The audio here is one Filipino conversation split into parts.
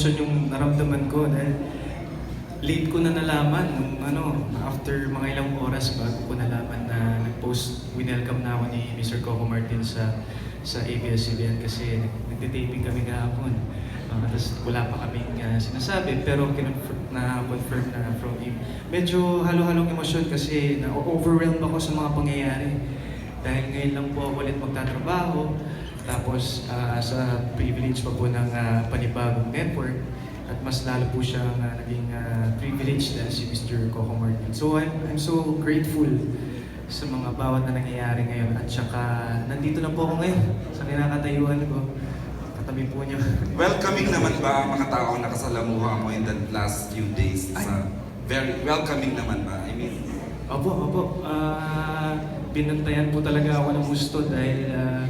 emosyon yung naramdaman ko dahil late ko na nalaman nung ano, after mga ilang oras bago ko nalaman na nag-post, winelcome na ako ni Mr. Coco Martin sa sa ABS-CBN kasi nagtitaping kami kahapon. Uh, Tapos wala pa kaming uh, sinasabi pero kinonfirm na confirm na from him. Medyo halo-halong emosyon kasi na-overwhelmed ako sa mga pangyayari. Dahil ngayon lang po ako ulit magtatrabaho. Tapos ah, sa privilege pa po ng ah, panibagong network. At mas lalo po siyang ah, naging ah, privilege dahil si Mr. Coco Martin. So I'm, I'm so grateful sa mga bawat na nangyayari ngayon. At saka nandito na po ako ngayon sa kinakatayuan ko. Katabi po niyo. Welcoming naman ba ang mga taong nakasalamuha mo in the last few days? Sa very welcoming naman ba? I mean, Opo, opo. Ah, binantayan po talaga ako ng gusto dahil ah,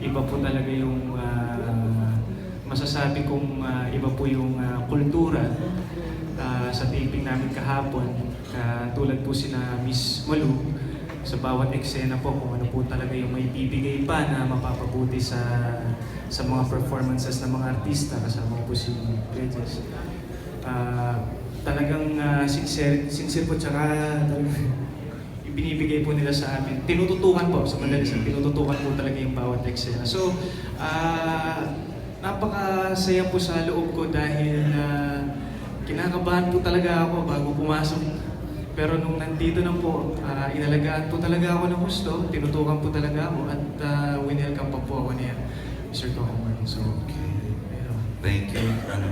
iba po talaga yung ah, masasabi kong ah, iba po yung ah, kultura ah, sa taping namin kahapon. Ah, tulad po sina Miss Malu, sa bawat eksena po kung ano po talaga yung may bibigay pa na mapapabuti sa sa mga performances ng mga artista kasama po si Regis. Ah, talagang uh, sincere, sincere po tsaka talagang ibinibigay po nila sa amin. Tinututukan po, sa madalas na tinututukan po talaga yung bawat eksena. So, ah napakasaya po sa loob ko dahil ah, kinakabahan po talaga ako bago pumasok. Pero nung nandito na po, ah, inalagaan po talaga ako ng gusto, tinutukan po talaga ako at uh, winelcome pa po ako niya, Mr. Martin. So, ayun. thank you. Ano?